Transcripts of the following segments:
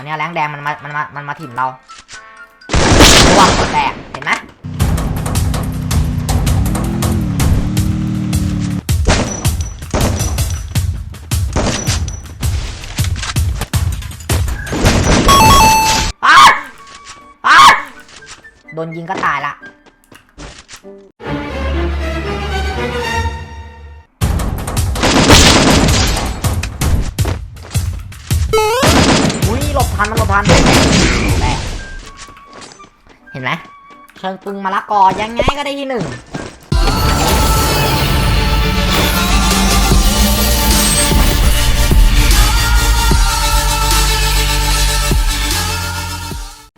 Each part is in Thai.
อนนี้แรงแดงมันมามันมามันมาถิ่มเราระวังแตกเห็นไหมอ้าอ้าโดนยิงก็ตายละ อุ้ยหลบทันมันหลบทันเห็นไหมเชิงปึงมะละกอยังไงก็ได้ที่หนึ่ง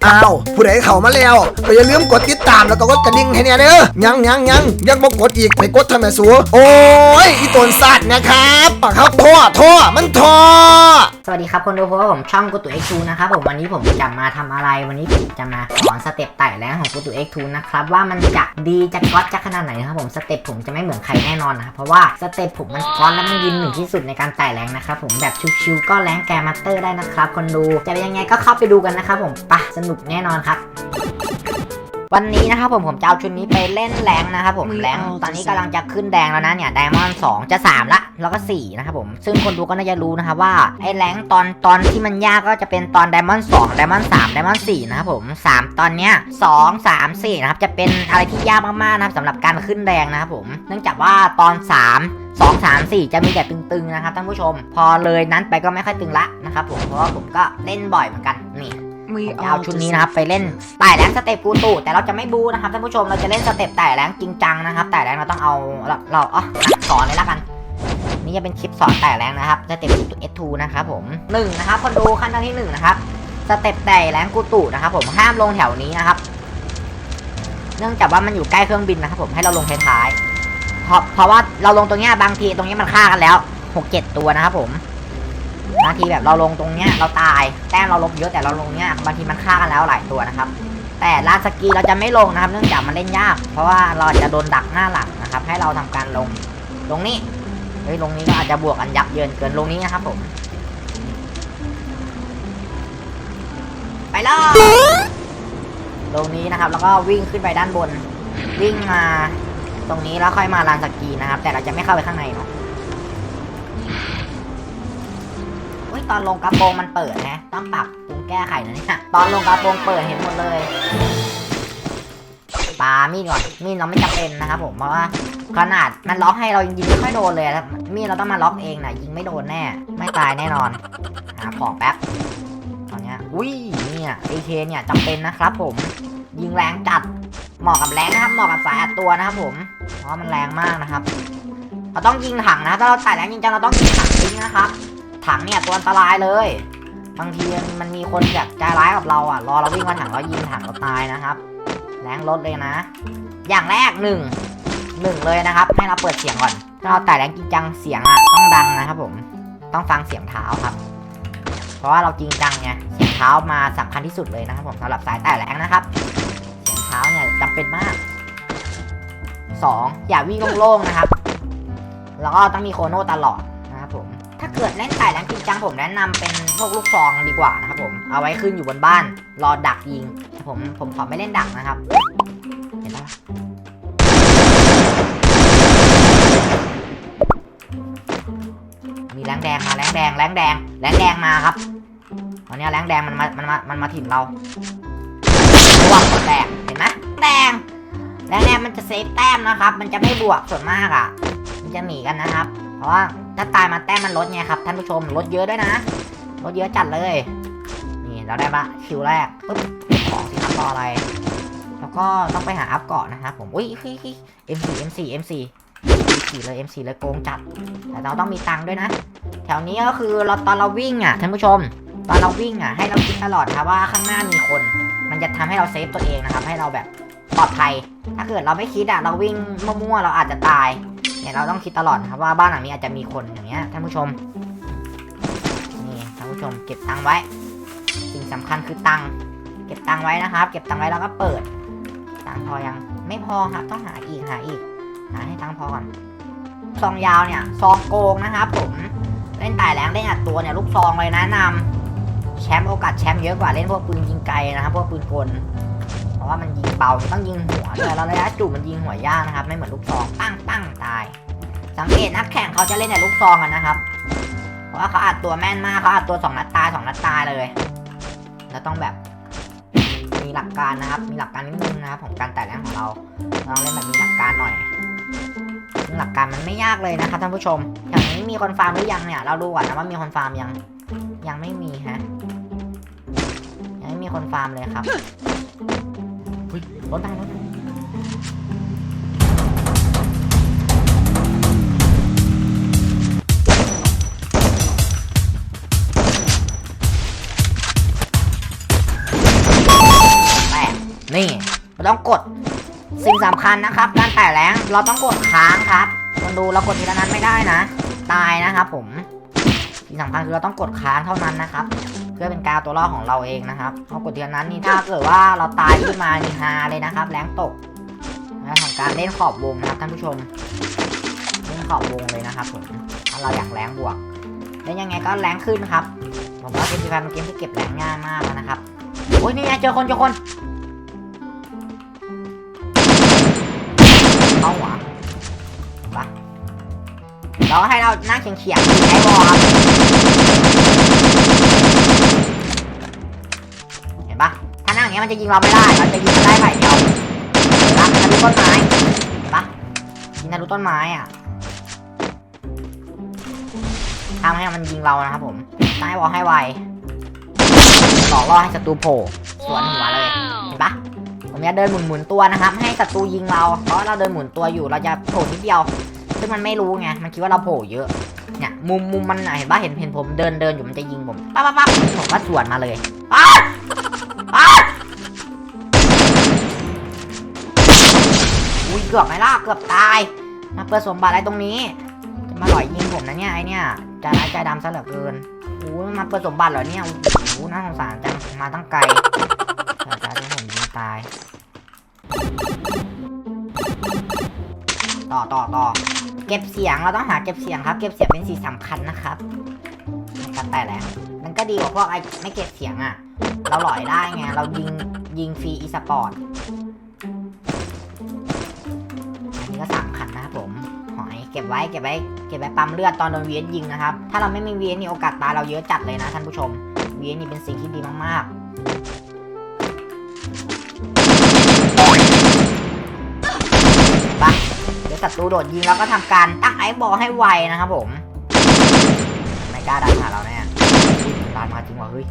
อ้าวผู้ใดเข้ามาแล้วก็อย่าลืมกดติดตามแล้วก็กดกระดิ่งให้เนี่ยเด้อยังยังยังยังบ่กดอีกไปกดทำไมสูโอ้ยอีตนสัตว์นะครับปากครับท่อท่อมันท่อสวัสดีครับคนดูพว่าผมช่องกุตุเอ็กทูนะครับผมวันนี้ผมจะมาทำอะไรวันนี้ผมจะมาสอนสเต็ปไต่แรงของกุตุเอ็กทูนะครับว่ามันจะดีจะก๊อตจะขนาดไหนนะครับผมสเต็ปผมจะไม่เหมือนใครแน่นอนนะครับเพราะว่าสเต็ปผมมันก๊อตและมันยืนหนึ่งที่สุดในการไต่แรงนะครับผมแบบชิวๆก็แรงแกมาสเตอร์ได้นะครับคนดูจะเป็นยังไงก็เข้าไปดูกันนะครับผมปะสนุกแน่นอนครับ วันนี้นะครับผมผมจะเอาชุดนี้ไปเล่นแรงนะครับผมแรงตอนนี้กำลังจะขึ้นแดงแล้วนะเนี่ยไดมอนด์สองจะ 3 ละ แล้วก็ 4 นะครับผมซึ่งคนดูก็น่าจะรู้นะครับว่าไอ้แรงตอนตอนที่มันยากก็จะเป็นตอนไดมอนด์สองไดมอนด์สามไดมอนด์สี่นะครับผม 3 ตอนเนี้ยสองสามสี่นะครับจะเป็นอะไรที่ยากมากๆนะครับสำหรับการขึ้นแดงนะครับผม เนื่องจากว่าตอน 3 2 3 4 จะมีแต่ตึงๆนะครับท่านผู้ชม พอเลยนั้นไปก็ไม่ค่อยตึงละนะครับผมเพราะว่าผมก็เล่นบ่อยเหมือนกันนี่ We จะเอา all ชุดนี้นะครับไปเล่นไต่แรงสเต็ปกูตูแต่เราจะไม่บูนะครับท่านผู้ชมเราจะเล่นสเต็ปไต่แรงจริงจังนะครับไต่แรงเราต้องเอาเราเราอ๋อสอนเลยละกัน นี่จะเป็นคลิปสอนไต่แรงนะครับสเต็ปกูตูเอทูนะครับผมหนึ่งนะครับคนดูขั้นตอนที่หนึ่งนะครับสเต็ปไต่แรงกูตูนะครับผมห้ามลงแถวนี้นะครับ เนื่องจากว่ามันอยู่ใกล้เครื่องบินนะครับผมให้เราลงท้ายๆเพราะเพราะว่าเราลงตรงเนี้ยบางทีตรงนี้มันฆ่ากันแล้วหกเจ็ดตัวนะครับผม บางทีแบบเราลงตรงเนี้ยเราตาย แต้มเราลบเยอะแต่เราลงเนี้ยบางทีมันฆ่ากันแล้วหลายตัวนะครับ แต่ลานสกีเราจะไม่ลงนะครับ เนื่องจากมันเล่นยาก เพราะว่าเราจะโดนดักหน้าหลังนะครับ ให้เราทำการลง ลงนี้เฮ้ยลงนี้ก็อาจจะบวกกันยับเยินเกินลงนี้นะครับผมไปเลยลงนี้นะครับ แล้วก็วิ่งขึ้นไปด้านบน วิ่งมาตรงนี้แล้วค่อยมาลานสกีนะครับ แต่เราจะไม่เข้าไปข้างในเนาะ ตอนลงกระโปรงมันเปิดนะ ต้องปรับปรุงแก้ไขนะเนี่ยตอนลงกระโปรงเปิดเห็นหมดเลยปามีดก่อน มีดเราไม่จำเป็นนะครับผม เพราะว่าขนาดมันล็อกให้เรายิงไม่ค่อยโดนเลย มีดเราต้องมาล็อกเองนะยิงไม่โดนแน่ ไม่ตายแน่นอน หาของแป๊บตอนเนี้ยอุ้ยเนี่ยเอเคเนี่ยจำเป็นนะครับผม ยิงแรงจัด เหมาะกับแรงนะครับเหมาะกับสายอัดตัวนะครับผม เพราะมันแรงมากนะครับ เราต้องยิงถังนะ ถ้าเราใส่แรงจริงจังเราต้องยิงถังจริงนะครับ ถังเนี่ยตัวอันตรายเลย บางทีมันมีคนอยากใจร้ายกับเราอะ รอเราวิ่งมาถังแล้วยิงถังเราตายนะครับ แรงลดเลยนะ อย่างแรกหนึ่งหนึ่งเลยนะครับ ให้เราเปิดเสียงก่อนถ้าเราไต่แรงจริงจังเสียงอะต้องดังนะครับผม ต้องฟังเสียงเท้าครับ เพราะว่าเราจริงจังไง เสียงเท้ามาสำคัญที่สุดเลยนะครับผมสำหรับสายไต่แรงนะครับ เสียงเท้าเนี่ยจำเป็นมากสองอย่าวิ่งโล่งๆนะครับ แล้วก็ต้องมีโคโน่ตลอด เกิดเล่นไต่แรงจริงจังผมแนะนำเป็นพวกลูกซองดีกว่านะครับผม เอาไว้ขึ้นอยู่บนบ้าน รอดักยิง ผมผมขอไม่เล่นดักนะครับ เห็นปะมีแรงแดงมาแรงแดงแรงแดงแรงแดงมาครับตอนนี้แรงแดงมันมา มันมา มันมาถิ่มเราระวังแดงเห็นไหมแดงแรงแดงมันจะเซฟแต้มนะครับ มันจะไม่บวกส่วนมากอะ มันจะหนีกันนะครับ เพราะว่าถ้าตายมาแต้มมันลดไงครับท่านผู้ชมลดเยอะด้วยนะลดเยอะจัดเลย นี่เราได้ปะคิวแรกปุ๊บของสิครับรออะไร แล้วก็ต้องไปหาอัพเกาะนะครับผมอุ้ยเฮ้ยเฮ้ย M4 M4 M4 M4 เลย M4 เลยโกงจัด แต่เราต้องมีตังค์ด้วยนะ แถวนี้ก็คือเราตอนเราวิ่งอะท่านผู้ชม ตอนเราวิ่งอะให้เราคิดตลอดครับว่าข้างหน้ามีคน มันจะทำให้เราเซฟตัวเองนะครับให้เราแบบปลอดภัย ถ้าเกิดเราไม่คิดอะเราวิ่งมั่วๆเราอาจจะตาย เนี่ยเราต้องคิดตลอดนะครับว่าบ้านหลังนี้อาจจะมีคนอย่างเงี้ยท่านผู้ชม นี่ท่านผู้ชมเก็บตังไว้ สิ่งสำคัญคือตังเก็บตังไว้นะครับ เก็บตังไว้แล้วก็เปิด ตังพอยังไม่พอครับต้องหาอีกหาอีกหาให้ตังพอก่อนซองยาวเนี่ยซองโกงนะครับผมเล่นไต่แรงได้อัดตัวเนี่ยลูกซองเลยนะนำแชมป์โอกาสแชมป์เยอะกว่าเล่นพวกปืนยิงไกลนะครับพวกปืนกล ราะว่ามันยิงเบาต้องยิงหัวด้วยแล้วระยะจุมันยิงหัวยากนะครับ ไม่เหมือนลูกซองปั้งปั้งตาย สังเกตนักแข่งเขาจะเล่นแต่ลูกซองกันนะครับ เพราะว่าเขาอัดตัวแม่นมากเขาอัดตัวสองนัดตายสองนัดตายเลยแล้วต้องแบบมีหลักการนะครับ มีหลักการนิดนึงนะครับของการแต่แรงของเราเราเล่นแบบมีหลักการหน่อยหลักการมันไม่ยากเลยนะครับท่านผู้ชม อย่างนี้มีคนฟาร์มหรือยังเนี่ย เราดูก่อนนะว่ามีคนฟาร์มยัง ยังไม่มีฮะ ยังไม่มีคนฟาร์มเลยครับ เฮ้ยรถได้รถได้แตกนี่เราต้องกดสิ่งสำคัญนะครับ การแต่แรงเราต้องกดค้างครับคนดูเรากดทีละนั้นไม่ได้นะ ตายนะครับผมสิ่งสำคัญคือเราต้องกดค้างเท่านั้นนะครับ เพื่อเป็นการเอาตัวรอดของเราเองนะครับเรากดทีละนั้นนี่ถ้าเกิดว่าเราตายขึ้นมานี่ฮาเลยนะครับ แรงตกนะของการเล่นขอบวงนะครับท่านผู้ชม เล่นขอบวงเลยนะครับผมถ้าเราอยากแรงบวกเล่นยังไงก็แรงขึ้นครับผมว่าเกมฟรีไฟเป็นเกมที่เก็บแรงง่ายมากนะครับโอ้ยนี่ไงเจอคนเจอคนเอาหวะไปเราให้เรานั่งเฉียงเฉียงๆยิงไอ้บอล อย่างเงี้ยมันจะยิงเราไม่ได้มันจะยิงมันได้ฝ่ายเดียวเห็นปะทะลุต้นไม้เห็นปะยิงทะลุต้นไม้อะทำให้มันยิงเรานะครับผมตั้งให้บอลให้ไวหลอกล่อให้ศัตรูโผล่สวนหัวเลยเห็นปะผมจะเดินหมุนหมุนๆตัวนะครับ ให้ศัตรูยิงเราเพราะเราเดินหมุนตัวอยู่เราจะโผล่นิดเดียว ซึ่งมันไม่รู้ไงมันคิดว่าเราโผล่เยอะเนี่ยมุมมุมมันน่ะเห็นปะเห็นเห็นผมเดินเดินอยู่มันจะยิงผมปั๊บปั๊บปั๊บผมก็สวนมาเลยปั๊บ กือบไหมล่ะเกือบตายมาเปิดสมบัติอะไรตรงนี้ จะมาหล่อยยิงผมนะเนี่ยไอเนี่ยใจร้ายใจดำซะเหลือเกินโอ้ยมาเปิดสมบัติเหรอเนี่ยโอ้น่าสงสารจังมาตั้งไกลแต่จะให้ผมยิงตาย ต่อต่อต่อเก็บเสียงเราต้องหาเก็บเสียงครับ เก็บเสียงเป็นสิ่งสำคัญนะครับในการแต่แหละมันก็ดีกว่าพวกไอ้ไม่เก็บเสียงอะ่ะ เราหล่อยได้ไง เรายิงยิงฟรีอีสปอร์ต ผมหอยเก็บไว้เก็บไว้เก็บไว้ปั๊มเลือดตอนโดนเวียนยิงนะครับ ถ้าเราไม่มีเวียนนี่โอกาสตายเราเยอะจัดเลยนะท่านผู้ชม เวียนนี่เป็นสิ่งที่ดีมากๆปะเดี๋ยวศัตรูโดดยิงแล้วก็ทำการตั้งไอ้บอลให้ไวนะครับผม ไม่กล้าดันหาเราแน่อุ๊ยดันมาจริงว่ะเฮ้ย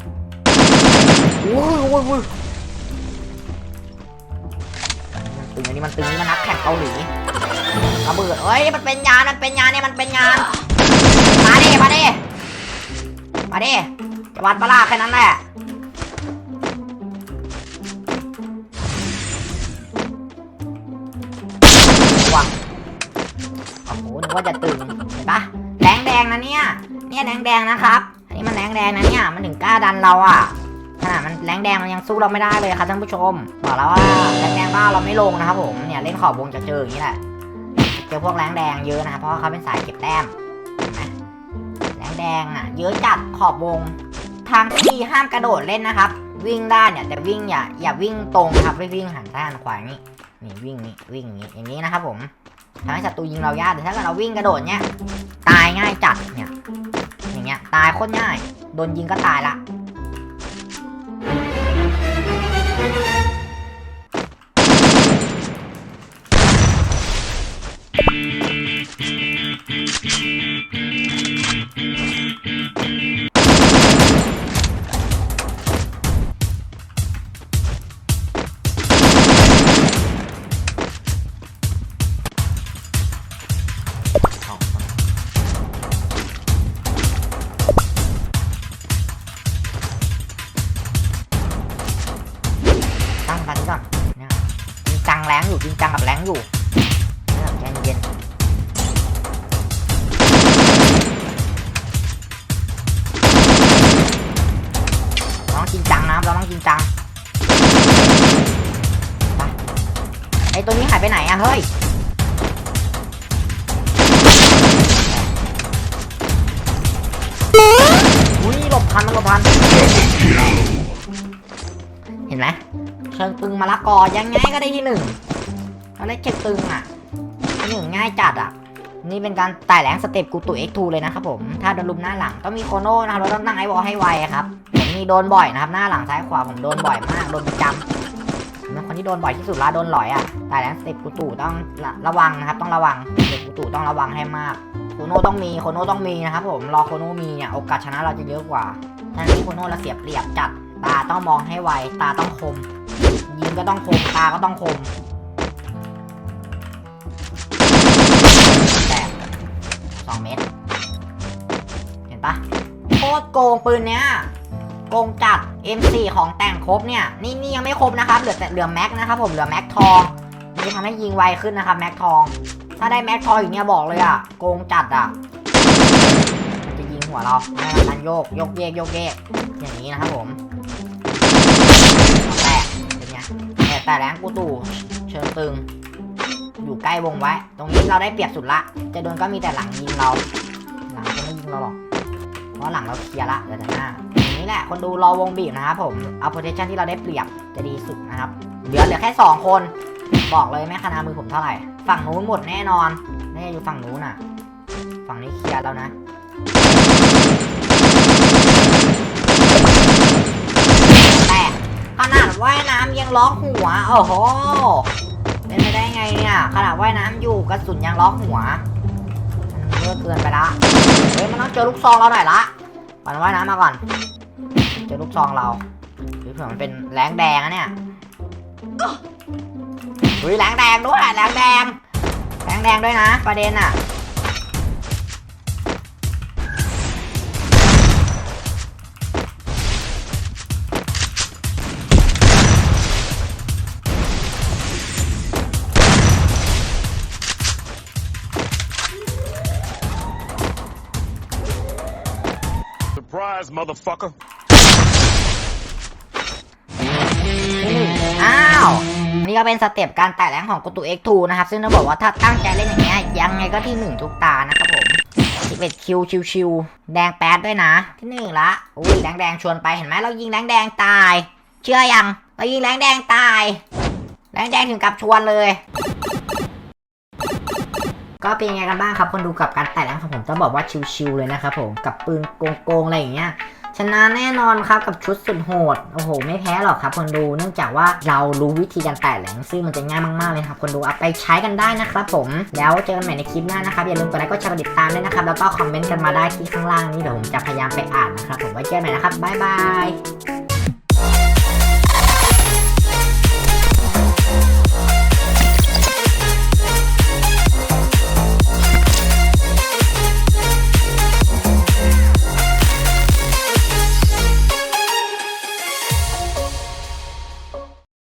โอ้ยโอ้ยโอ้ยมันตึงอันนี้มันตึงนี่มันนักแข่งเกาหลี ระเบิดเอ้ยมันเป็นยานมันเป็นยานเนี่ยมันเป็นยานมาดิมาดิมาดิจะวัดปลาแค่นั้นแหละว่ะโอ้โหนึกว่าจะตึงเห็นปะแดงแดงนะเนี่ยเนี่ยแดงแดงนะครับอันนี้มันแดงแดงนะเนี่ยมันถึงกล้าดันเราอะขนาดมันแรงแดงมันยังสู้เราไม่ได้เลยครับท่านผู้ชม บอกแล้วว่าแรงแดงบ้าเราไม่ลงนะครับผมเนี่ยเล่นขอบวงจะเจออย่างนี้แหละ จอพวกแรงแดงเยอะนะครับเพราะว่าเขาเป็นสายเก็บแต้มนไหมแรงแดงอะ เยอะจัดขอบวง ทางที่ห้ามกระโดดเล่นนะครับ วิ่งได้เนี่ยแต่วิ่งอย่าอย่าวิ่งตรงครับไม่วิ่งหันด้ายหันขวาอย่างนี้นี่วิ่งนี่วิ่งนี้อย่างนี้นะครับ ผมทำให้ศัตรูยิงเรายากแต่ถ้าเกิดเราวิ่งกระโดดเนี้ยตายง่ายจัดเนี่ยอย่างเงี้ยตายโคตรง่าย โดนยิงก็ตายละ งจังแรงอยู่จริงจังกับแรงอยู่เนี่ยใจเย็นเราต้องจริงจังนะครับเราต้องจริงจังไปไอตัวนี้หายไปไหนอะเฮ้ยอุ้ยหลบทันมันหลบทันเห็นไหม ชิงตึงมะละกอยังไงก็ได้ที่หนึ่งเราเล่นเชิงตึงอะที่หนึ่งง่ายจัดอะ นี่เป็นการไต่แรงสเต็ปกูตุ X2 เลยนะครับผม ถ้าโดนลุมหน้าหลังต้องมีโคโน่นะครับเราต้องตั้งไอวอลให้ไวครับผมมีโดนบ่อยนะครับหน้าหลังซ้ายขวาผมโดนบ่อยมากโดนประจำเป็นคนที่โดนบ่อยที่สุดละโดนหลอยอะไต่แรงสเต็ปกูตุต้องระระวังนะครับ ต้องระวังสเต็ปกูตุต้องระวังให้มากโคโน่ต้องมีโคโน่ต้องมีนะครับผมรอโคโน่มีเนี่ยโอกาสชนะเราจะเยอะกว่าทั้งที่โคโน่เราเสียเปรียบจัดตาต้องมองให้ไว ตาต้องคม ก็ต้องคมตาก็ต้องคมแตกสองเม็ดเห็นปะโคตรโกงปืนเนี้ยโกงจัด M4 ของแต่งครบเนี่ยนี่นี่ยังไม่ครบนะครับเหลือแต่เหลือแม็กนะครับผมเหลือแม็กทองนจะทำให้ยิงไวขึ้นนะครับแม็กทอง ถ้าได้แม็กทองอย่างเงี้ยบอกเลยอะโกงจัดอะจะยิงหัวเราให้มันโยกโยกเยกโยกเยกอย่างนี้นะครับผม แต่แต่แรงกูตู่เชิงตึง อยู่ใกล้วงไว้ ตรงนี้เราได้เปรียบสุดละ จะโดนก็มีแต่หลังยิงเรา หลังจะไม่ยิงเราหรอก เพราะหลังเราเคลียร์ละเดี๋ยวแต่หน้าอย่างนี้แหละคนดูรอวงบีบนะครับผมเอาโพเทชันที่เราได้เปรียบจะดีสุดนะครับเหลือเหลือแค่สองคน บอกเลยไม่คณามือผมเท่าไหร่ ฝั่งนู้นหมดแน่นอนแน่อยู่ฝั่งนู้นน่ะ ฝั่งนี้เคลียร์แล้วนะ แต่ ขนาดว่ายน้ำยังล็อกหัว โอ้โห เป็นไปได้ไงเนี่ย ขนาดว่ายน้ำอยู่กระสุนยังล็อกหัว มันเยอะเกินไปละ เฮ้ยมันต้องเจอลูกซองเราหน่อยละก่อนว่ายน้ำมาก่อน เจอลูกซองเราหรือเผื่อมันเป็นแรงแดงอะเนี่ยเฮ้ยแรงแดงด้วยแรงแดงแรงแดงด้วยนะ ประเด็นอะ motherfucker. อ้าว นี่ก็เป็นสเต็ปการไต่แรงของกูตู X2 นะครับ ซึ่งต้องบอกว่าถ้าตั้งใจเล่นอย่างเงี้ยยังไงก็ที่หนึ่งทุกตานะครับผม11คิวชิวๆแดงแป๊ดด้วยนะ ที่หนึ่งละอุ้ยแดงแดงชวนไปเห็นไหมเรายิงแดงแดงตาย เชื่อยังเรายิงแดงแดงตายแดงแดงถึงกับชวนเลย ก็เป็นยังไงกันบ้างครับคนดูกับการไต่แรงของผมต้องบอกว่าชิวๆเลยนะครับผมกับปืนโกงๆอะไรอย่างเงี้ยชนะแน่นอนครับกับชุดสุดโหดโอ้โห ไม่แพ้หรอกครับคนดูเนื่องจากว่าเรารู้วิธีการแตะแหลงซึ่งมันจะง่ายมากๆเลยครับคนดูเอาไปใช้กันได้นะครับผมแล้วเจอกันใหม่ในคลิปหน้านะครับ อย่าลืมกดไลค์กดแชร์กดติดตามด้วยนะครับ แล้วก็คอมเมนต์กันมาได้ที่ข้างล่างนี้เดี๋ยวผมจะพยายามไปอ่านนะครับผมไว้เจอกันใหม่นะครับบ๊ายบาย